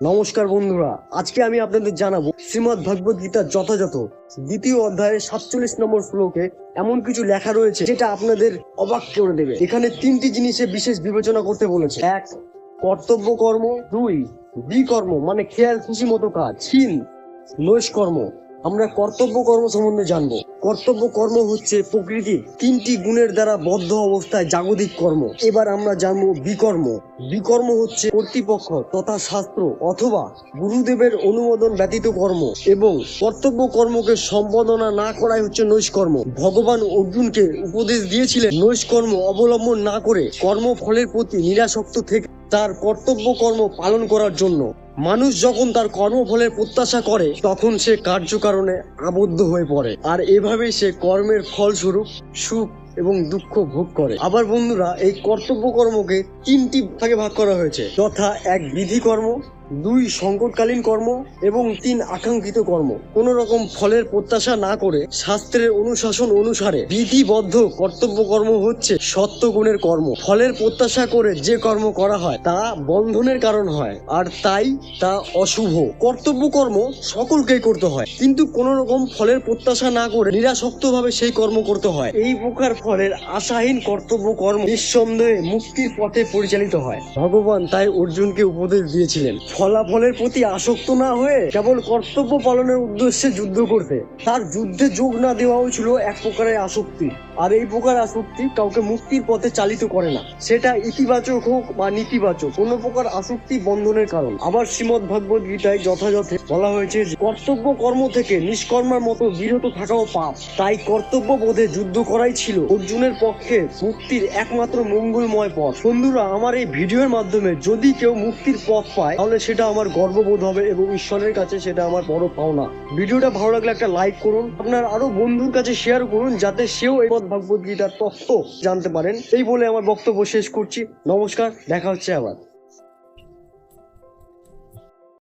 নমস্কার বন্ধুরা, আজকে আমি আপনাদের জানাব শ্রীমদ ভগবত গীতার যথাযথ দ্বিতীয় অধ্যায়ের সাতচল্লিশ নম্বর শ্লোকে এমন কিছু লেখা রয়েছে যেটা আপনাদের অবাক করে দেবে। এখানে তিনটি জিনিসে বিশেষ বিবেচনা করতে বলেছে। এক, কর্তব্য কর্ম। দুই, বিকর্ম মানে খেয়াল খুশি মতো কাজ। তিন নৈষ্কর্ম আমরা কর্তব্য কর্ম সম্বন্ধে জানব। কর্তব্য কর্ম হচ্ছে প্রকৃতির তিনটি গুণের দ্বারা বদ্ধ অবস্থায় জাগতিক কর্ম। এবার আমরা জানব বিকর্ম। বিকর্ম হচ্ছে কর্তৃপক্ষ তথা শাস্ত্র অথবা গুরুদেবের অনুমোদন ব্যতীত কর্ম এবং কর্তব্য কর্মকে সম্পাদনা না করাই হচ্ছে নৈষ্কর্ম। ভগবান অর্জুনকে উপদেশ দিয়েছিলেন, নৈষ্কর্ম অবলম্বন না করে কর্মফলের প্রতি নিরাসক্ত থেকে তার কর্তব্য কর্ম পালন করার জন্য। মানুষ যখন তার কর্মফলের প্রত্যাশা করে, তখন সে কার্যকারণে আবদ্ধ হয়ে পড়ে। আর এভাবে সে কর্মের ফলস্বরূপ সুখ এবং দুঃখ ভোগ করে। আবার বন্ধুরা, এই কর্তব্য কর্মকে তিনটি ভাগে ভাগ করা হয়েছে। যথা এক বিধি কর্ম দুই সংকটকালীন কর্ম এবং তিন আকাঙ্ক্ষিত কর্ম। কোন রকম ফলের প্রত্যাশা না করে শাস্ত্রের অনুশাসন অনুসারে বিধিবদ্ধ কর্তব্য কর্ম হচ্ছে সত্য গুণের কর্ম। ফলের প্রত্যাশা করে যে কর্ম করা হয় তা বন্ধনের কারণ হয়, আর তাই তা অশুভ। কর্তব্য কর্ম সকলকেই করতে হয়, কিন্তু কোন রকম ফলের প্রত্যাশা না করে নিরাসক্ত ভাবে সেই কর্ম করতে হয়। এই প্রকার ফলের আশাহীন কর্তব্য কর্ম নিঃসন্দেহে মুক্তির পথে পরিচালিত হয়। ভগবান তাই অর্জুনকে উপদেশ দিয়েছিলেন ফলাফলের প্রতি আসক্ত না হয়ে কেবল কর্তব্য পালনের উদ্দেশ্যে যুদ্ধ করতে তার যুদ্ধে যোগ না দেওয়াও ছিল এক প্রকারের আসক্তি। আর এই প্রকার আসক্তি কাউকে মুক্তির পথে চালিত করে না। সেটা ইতিবাচক হোক বা নেতিবাচক, কোনো প্রকার আসক্তি বন্ধনের কারণ। আবার শ্রীমদ ভগবত গীতায় যথাযথ বলা হয়েছে যে, কর্তব্য কর্ম থেকে নিষ্কর্মার মতো বিরত থাকাও পাপ। তাই কর্তব্য বোধে যুদ্ধ করাই ছিল অর্জুনের পক্ষে মুক্তির একমাত্র মঙ্গলময় পথ। বন্ধুরা, আমার এই ভিডিওর মাধ্যমে যদি কেউ মুক্তির পথ পায়, তাহলে সেটা আমার গর্ববোধ হবে এবং ঈশ্বরের কাছে সেটা আমার বড় পাওনা। ভিডিওটা ভালো লাগলে একটা লাইক করুন, আপনার আরও বন্ধুর কাছে শেয়ার করুন, যাতে সেও এই ভগবত গীতার তত্ত্ব জানতে পারেন। এই বলে আমার বক্তব্য শেষ করছি। নমস্কার, দেখা হচ্ছে আবার।